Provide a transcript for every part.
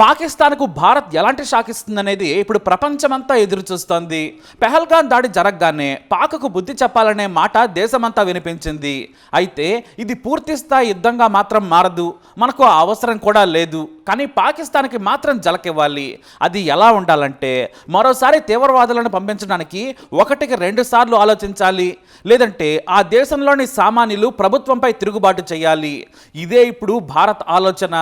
పాకిస్తాన్కు భారత్ ఎలాంటి షాక్ ఇస్తుందనేది ఇప్పుడు ప్రపంచమంతా ఎదురు చూస్తోంది. పెహల్గాన్ దాడి జరగగానే పాకకు బుద్ధి చెప్పాలనే మాట దేశమంతా వినిపించింది. అయితే ఇది పూర్తి స్థాయి యుద్ధంగా మాత్రం మారదు. మనకు ఆ అవసరం కూడా లేదు. కానీ పాకిస్తాన్కి మాత్రం జలకివ్వాలి. అది ఎలా ఉండాలంటే మరోసారి తీవ్రవాదులను పంపించడానికి ఒకటికి రెండు సార్లు ఆలోచించాలి. లేదంటే ఆ దేశంలోని సామాన్యులు ప్రభుత్వంపై తిరుగుబాటు చేయాలి. ఇదే ఇప్పుడు భారత్ ఆలోచన.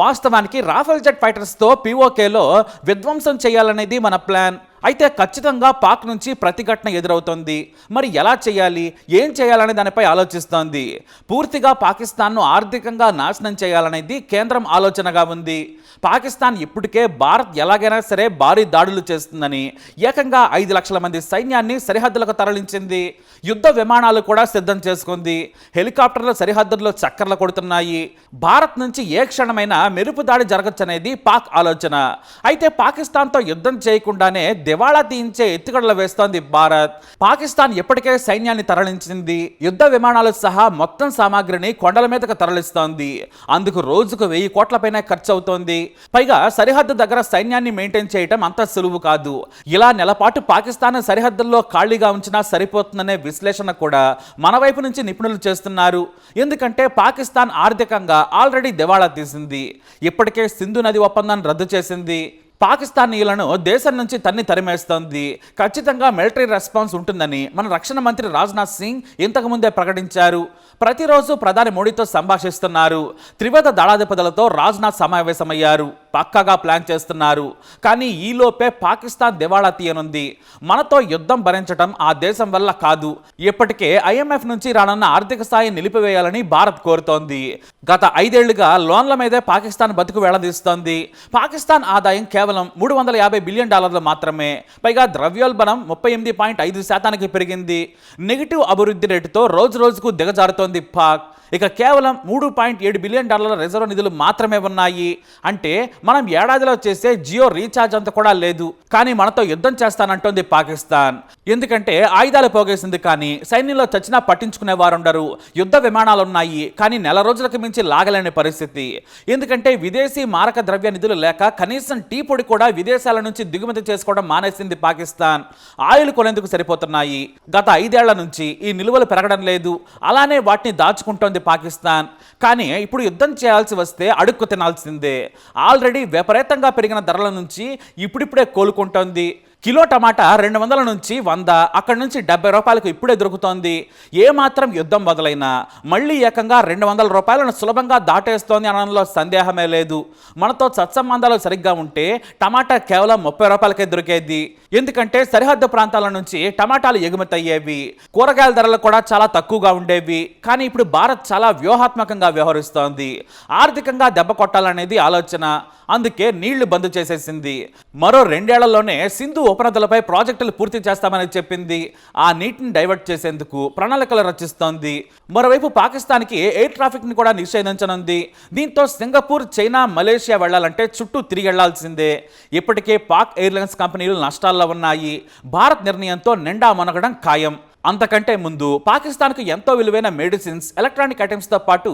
వాస్తవానికి రాఫెల్ జెట్ ఫైటర్స్తో పీఓకేలో విధ్వంసం చేయాలనేది మన ప్లాన్. అయితే ఖచ్చితంగా పాక్ నుంచి ప్రతిఘటన ఎదురవుతోంది. మరి ఎలా చేయాలి? ఏం చేయాలనే దానిపై ఆలోచిస్తోంది. పూర్తిగా పాకిస్తాన్ను ఆర్థికంగా నాశనం చేయాలనేది కేంద్రం ఆలోచనగా ఉంది. పాకిస్తాన్ ఇప్పటికే భారత్ ఎలాగైనా సరే భారీ దాడులు చేస్తుందని ఏకంగా ఐదు లక్షల మంది సైన్యాన్ని సరిహద్దులకు తరలించింది. యుద్ధ విమానాలు కూడా సిద్ధం చేసుకుంది. హెలికాప్టర్లు సరిహద్దుల్లో చక్కర్లు కొడుతున్నాయి. భారత్ నుంచి ఏ క్షణమైనా మెరుపు దాడి జరగచ్చనేది పాక్ ఆలోచన. అయితే పాకిస్తాన్తో యుద్ధం చేయకుండానే దివాళా తీయించే ఎత్తుగడలు వేస్తోంది భారత్. పాకిస్తాన్ ఇప్పటికే సైన్యాన్ని తరలించింది. యుద్ధ విమానాలు సహా మొత్తం సామాగ్రిని కొండల మీదకు తరలిస్తోంది. అందుకు రోజుకు వెయ్యి కోట్ల పైన ఖర్చు అవుతోంది పైగా సరిహద్దు దగ్గర సైన్యాన్ని మెయింటైన్ చేయటం అంత సులువు కాదు. ఇలా నెలపాటు పాకిస్తాన్ సరిహద్దుల్లో ఖాళీగా ఉంచినా సరిపోతుందనే విశ్లేషణ కూడా మన వైపు నుంచి నిపుణులు చేస్తున్నారు. ఎందుకంటే పాకిస్తాన్ ఆర్థికంగా ఆల్రెడీ దివాళా తీసింది. ఇప్పటికే సింధు నది ఒప్పందాన్ని రద్దు చేసింది. పాకిస్తానీయులను దేశం నుంచి తన్ని తరిమేస్తుంది. ఖచ్చితంగా మిలిటరీ రెస్పాన్స్ ఉంటుందని మన రక్షణ మంత్రి రాజ్నాథ్ సింగ్ ఇంతకుముందే ప్రకటించారు. ప్రతిరోజు ప్రధాని మోడీతో సంభాషిస్తున్నారు. త్రివిధ దళాధిపతులతో రాజ్నాథ్ సమావేశమయ్యారు. పక్కాగా ప్లాన్ చేస్తున్నారు. కానీ ఈలోపే పాకిస్తాన్ దివాళా తీయనుంది. మనతో యుద్ధం భరించడం ఆ దేశం వల్ల కాదు. ఇప్పటికే ఐఎంఎఫ్ నుంచి రానున్న ఆర్థిక స్థాయి నిలిపివేయాలని భారత్ కోరుతోంది. గత ఐదేళ్ళుగా లోన్ల మీదే పాకిస్తాన్ బతుకు వేళదీస్తోంది పాకిస్తాన్ ఆదాయం కేవలం మూడు వందల యాభై బిలియన్ డాలర్లు మాత్రమే. పైగా ద్రవ్యోల్బణం ముప్పై ఎనిమిది పాయింట్ ఐదు శాతానికి పెరిగింది. నెగిటివ్ అభివృద్ధి రేటుతో రోజు రోజుకు దిగజారుతోంది పాక్. ఇక కేవలం మూడు పాయింట్ ఏడు బిలియన్ డాలర్ల రిజర్వ్ నిధులు మాత్రమే ఉన్నాయి. అంటే మనం ఏడాదిలో చేసే జియో రీఛార్జ్ అంత కూడా లేదు. కానీ మనతో యుద్ధం చేస్తానంటోంది పాకిస్తాన్. ఎందుకంటే ఆయుధాలు పోగేసింది కానీ సైన్యంలో చచ్చినా పట్టించుకునే వారుండరు యుద్ధ విమానాలు ఉన్నాయి కానీ నెల రోజులకు మించి లాగలేని పరిస్థితి. ఎందుకంటే విదేశీ మారక ద్రవ్య నిధులు లేక కనీసం టీ పొడి కూడా విదేశాల నుంచి దిగుమతి చేసుకోవడం మానేసింది పాకిస్తాన్. ఆయిల్ కొనేందుకు సరిపోతున్నాయి. గత ఐదేళ్ళ నుంచి ఈ నిల్వలు పెరగడం లేదు. అలానే వాటిని దాచుకుంటోంది పాకిస్తాన్. కానీ ఇప్పుడు యుద్ధం చేయాల్సి వస్తే అడుక్కు తినాల్సిందే. ఆల్రెడీ విపరీతంగా పెరిగిన ధరల నుంచి ఇప్పుడిప్పుడే కోలుకుంటోంది. కిలో టమాటా రెండు వందల నుంచి వంద అక్కడి నుంచి డెబ్బై రూపాయలకు ఇప్పుడే దొరుకుతోంది. ఏ మాత్రం యుద్ధం మొదలైనా మళ్ళీ ఏకంగా రెండు వందల రూపాయలను సులభంగా దాటేస్తోంది అనడంలో సందేహమే లేదు. మనతో సత్సంబంధాలు సరిగ్గా ఉంటే టమాటా కేవలం ముప్పై రూపాయలకే దొరికేది. ఎందుకంటే సరిహద్దు ప్రాంతాల నుంచి టమాటాలు ఎగుమతి అయ్యేవి కూరగాయల ధరలు కూడా చాలా తక్కువగా ఉండేవి. కానీ ఇప్పుడు భారత్ చాలా వ్యూహాత్మకంగా వ్యవహరిస్తోంది. ఆర్థికంగా దెబ్బ కొట్టాలనేది ఆలోచన. అందుకే నీళ్ళు బంద్ చేసేసింది. మరో రెండేళ్ళలోనే సింధు ఉపనదులపై ప్రాజెక్టులు పూర్తి చేస్తామని చెప్పింది. ఆ నీటిని డైవర్ట్ చేసేందుకు ప్రణాళికలు రచిస్తోంది. మరోవైపు పాకిస్తాన్కి ఎయిర్ ట్రాఫిక్ని కూడా నిషేధించనుంది. దీంతో సింగపూర్ చైనా మలేషియా వెళ్ళాలంటే చుట్టూ తిరిగి వెళ్ళాల్సిందే. ఇప్పటికే పాక్ ఎయిర్లైన్స్ కంపెనీలు నష్టాల్లో ఉన్నాయి. భారత్ నిర్ణయంతో నిండా మనగడం ఖాయం. అంతకంటే ముందు పాకిస్తాన్కు ఎంతో విలువైన మెడిసిన్స్ ఎలక్ట్రానిక్ ఐటమ్స్తో పాటు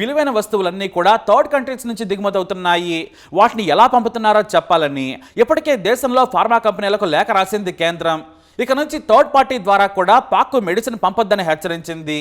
విలువైన వస్తువులన్నీ కూడా థర్డ్ కంట్రీస్ నుంచి దిగుమతి అవుతున్నాయి వాటిని ఎలా పంపుతున్నారో చెప్పాలని ఇప్పటికే దేశంలో ఫార్మా కంపెనీలకు లేఖ రాసింది కేంద్రం. ఇక నుంచి థర్డ్ పార్టీ ద్వారా కూడా పాక్కు మెడిసిన్ పంపొద్దని హెచ్చరించింది.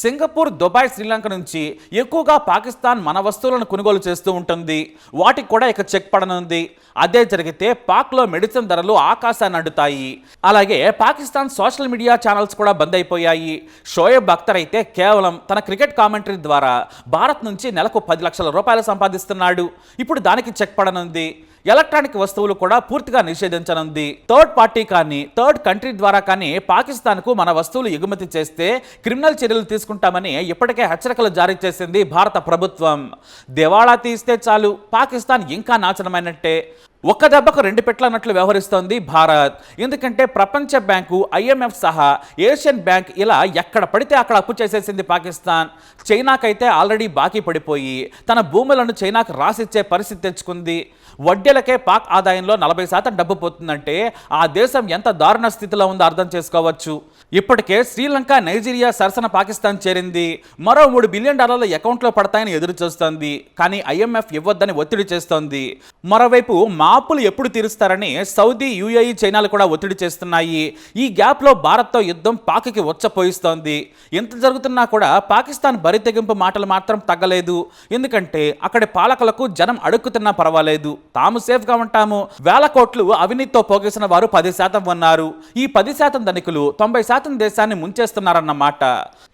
సింగపూర్ దుబాయ్ శ్రీలంక నుంచి ఎక్కువగా పాకిస్తాన్ మన వస్తువులను కొనుగోలు చేస్తూ ఉంటుంది. వాటికి కూడా ఇక చెక్ పడనుంది. అదే జరిగితే పాక్లో మెడిసిన్ ధరలు ఆకాశాన్ని అడ్డుతాయి. అలాగే పాకిస్తాన్ సోషల్ మీడియా ఛానల్స్ కూడా బంద్ అయిపోయాయి. షోయబ్ అఖ్తర్ అయితే కేవలం తన క్రికెట్ కామెంటరీ ద్వారా భారత్ నుంచి నెలకు పది లక్షల రూపాయలు సంపాదిస్తున్నాడు. ఇప్పుడు దానికి చెక్ పడనుంది. ఎలక్ట్రానిక్ వస్తువులు కూడా పూర్తిగా నిషేధించనుంది. థర్డ్ పార్టీ కానీ థర్డ్ కంట్రీ ద్వారా కానీ పాకిస్తాన్కు మన వస్తువులు ఎగుమతి చేస్తే క్రిమినల్ చర్యలు తీసుకుంటామని ఇప్పటికే హెచ్చరికలు జారీ చేసింది భారత ప్రభుత్వం. దివాళా తీస్తే చాలు పాకిస్తాన్ ఇంకా నాశనమైనట్టే. ఒక్క దెబ్బకు రెండు పెట్లన్నట్లు వ్యవహరిస్తోంది భారత్. ఎందుకంటే ప్రపంచ బ్యాంకు ఐఎంఎఫ్ సహా ఏషియన్ బ్యాంక్ ఇలా ఎక్కడ పడితే అక్కడ అప్పు చేసేసింది పాకిస్తాన్. చైనాకైతే ఆల్రెడీ బాకీ పడిపోయి తన భూములను చైనాకు రాసిచ్చే పరిస్థితి తెచ్చుకుంది. వడ్డీలకే పాక్ ఆదాయంలో నలభై శాతం డబ్బు పోతుందంటే ఆ దేశం ఎంత దారుణ స్థితిలో ఉందో అర్థం చేసుకోవచ్చు. ఇప్పటికే శ్రీలంక నైజీరియా సరసన పాకిస్తాన్ చేరింది. మరో మూడు బిలియన్ డాలర్ల అకౌంట్లో పడతాయని ఎదురు చూస్తోంది కానీ ఐఎంఎఫ్ ఇవ్వద్దని ఒత్తిడి చేస్తోంది. మరోవైపు మా మాపులు ఎప్పుడు తీరుస్తారని సౌదీ యుఏఈ చైనాలు కూడా ఒత్తిడి చేస్తున్నాయి. ఈ గ్యాప్లో భారత్తో యుద్ధం పాకకి వచ్చపోయిస్తోంది. ఎంత జరుగుతున్నా కూడా పాకిస్తాన్ బరితెగింపు మాటలు మాత్రం తగ్గలేదు. ఎందుకంటే అక్కడి పాలకులకు జనం అడుక్కుతున్నా పర్వాలేదు. తాము సేఫ్గా ఉంటాము. వేల కోట్లు అవినీతితో పోగేసిన వారు పది శాతం ఉన్నారు. ఈ పది శాతం ధనికులు తొంభై శాతం దేశాన్ని ముంచేస్తున్నారన్నమాట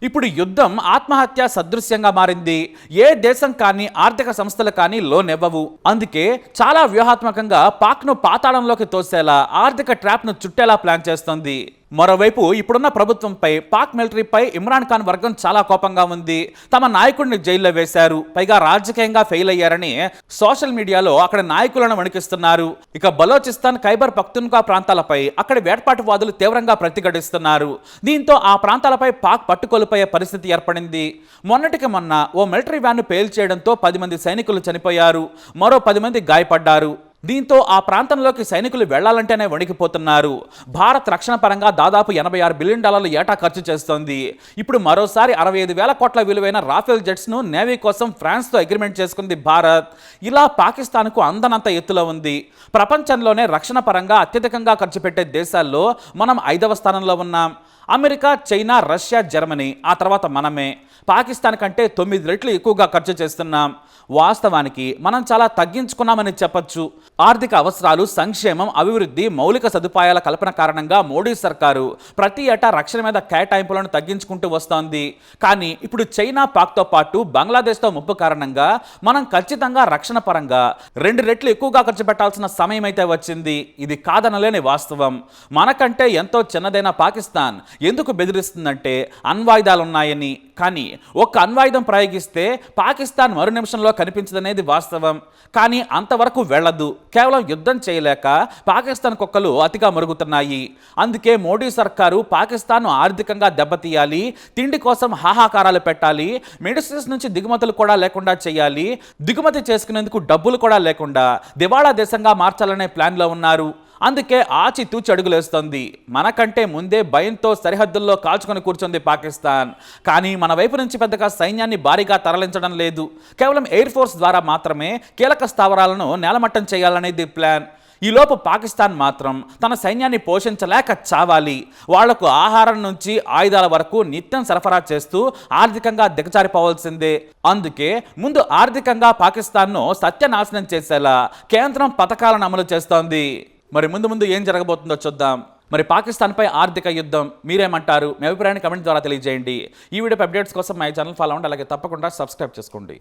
ఇప్పుడు యుద్ధం ఆత్మహత్య సదృశ్యంగా మారింది. ఏ దేశం కానీ ఆర్థిక సంస్థలు కానీ లోన్ ఇవ్వవు అందుకే చాలా వ్యూహాత్మకంగా పాక్ను పాతాళంలోకి తోసేలా ఆర్థిక ట్రాప్ను చుట్టేలా ప్లాన్ చేస్తోంది. మరోవైపు ఇప్పుడున్న ప్రభుత్వంపై పాక్ మిలిటరీపై ఇమ్రాన్ ఖాన్ వర్గం చాలా కోపంగా ఉంది. తమ నాయకుడిని జైల్లో వేశారు. పైగా రాజకీయంగా ఫెయిల్ అయ్యారని సోషల్ మీడియాలో అక్కడ నాయకులను వణికిస్తున్నారు. ఇక బలోచిస్తాన్ ఖైబర్ పఖ్తున్ఖా ప్రాంతాలపై అక్కడ వేటపాటువాదులు తీవ్రంగా ప్రతిఘటిస్తున్నారు. దీంతో ఆ ప్రాంతాలపై పాక్ పట్టుకొలిపోయే పరిస్థితి ఏర్పడింది. మొన్నటికి మొన్న ఓ మిలిటరీ వ్యాన్ను పేల్చేయడంతో పది మంది సైనికులు చనిపోయారు. మరో పది మంది గాయపడ్డారు. దీంతో ఆ ప్రాంతంలోకి సైనికులు వెళ్ళాలంటేనే వణికిపోతున్నారు. భారత్ రక్షణ పరంగా దాదాపు ఎనభై ఆరు బిలియన్ డాలర్లు ఏటా ఖర్చు చేస్తోంది. ఇప్పుడు మరోసారి అరవై ఐదు వేల కోట్ల విలువైన రాఫెల్ జెట్స్ను నేవీ కోసం ఫ్రాన్స్తో అగ్రిమెంట్ చేసుకుంది భారత్. ఇలా పాకిస్తాన్కు అందనంత ఎత్తులో ఉంది. ప్రపంచంలోనే రక్షణ పరంగా అత్యధికంగా ఖర్చు పెట్టే దేశాల్లో మనం ఐదవ స్థానంలో ఉన్నాం. అమెరికా చైనా రష్యా జర్మనీ ఆ తర్వాత మనమే. పాకిస్తాన్ కంటే తొమ్మిది రెట్లు ఎక్కువగా ఖర్చు చేస్తున్నాం వాస్తవానికి మనం చాలా తగ్గించుకున్నామని చెప్పొచ్చు. ఆర్థిక అవసరాలు సంక్షేమం అభివృద్ధి మౌలిక సదుపాయాల కల్పన కారణంగా మోడీ సర్కారు ప్రతి ఏటా రక్షణ మీద కేటాయింపులను తగ్గించుకుంటూ వస్తోంది. కానీ ఇప్పుడు చైనా పాక్తో పాటు బంగ్లాదేశ్తో ముప్పు కారణంగా మనం ఖచ్చితంగా రక్షణ పరంగా రెండు రెట్లు ఎక్కువగా ఖర్చు పెట్టాల్సిన సమయం అయితే వచ్చింది. ఇది కాదనలేని వాస్తవం. మనకంటే ఎంతో చిన్నదైన పాకిస్తాన్ ఎందుకు బెదిరిస్తుందంటే అణ్వాయుధాలున్నాయని. కానీ ఒక్క అణ్వాయుధం ప్రయోగిస్తే పాకిస్తాన్ మరు నిమిషంలో కనిపించదనేది వాస్తవం. కానీ అంతవరకు వెళ్ళదు. కేవలం యుద్ధం చేయలేక పాకిస్తాన్ కుక్కలు అతిగా మరుగుతున్నాయి. అందుకే మోడీ సర్కారు పాకిస్తాన్ను ఆర్థికంగా దెబ్బతీయాలి తిండి కోసం హాహాకారాలు పెట్టాలి మెడిసిన్స్ నుంచి దిగుమతులు కూడా లేకుండా చేయాలి దిగుమతి చేసుకునేందుకు డబ్బులు కూడా లేకుండా దివాళా దేశంగా మార్చాలనే ప్లాన్లో ఉన్నారు. అందుకే ఆచితూచి అడుగులేస్తుంది అడుగులేస్తోంది మనకంటే ముందే భయంతో సరిహద్దుల్లో కాల్చుకొని కూర్చుంది పాకిస్తాన్. కానీ మన వైపు నుంచి పెద్దగా సైన్యాన్ని భారీగా తరలించడం లేదు. కేవలం ఎయిర్ ఫోర్స్ ద్వారా మాత్రమే కీలక స్థావరాలను నేలమట్టం చేయాలనేది ప్లాన్. ఈలోపు పాకిస్తాన్ మాత్రం తన సైన్యాన్ని పోషించలేక చావాలి. వాళ్ళకు ఆహారం నుంచి ఆయుధాల వరకు నిత్యం సరఫరా చేస్తూ ఆర్థికంగా దిగజారిపోవాల్సిందే. అందుకే ముందు ఆర్థికంగా పాకిస్తాన్ను సత్యనాశనం చేసేలా కేంద్రం పథకాలను అమలు చేస్తోంది. మరి ముందు ముందు ఏం జరగబోతుందో చూద్దాం. మరి పాకిస్తాన్పై ఆర్థిక యుద్ధం మీరేమంటారు? మీ అభిప్రాయాన్ని కమెంట్ ద్వారా తెలియజేయండి. ఈ వీడియో అప్డేట్స్ కోసం మా ఛానల్ ఫాలో అవ్వండి అలాగే తప్పకుండా సబ్స్క్రైబ్ చేసుకోండి.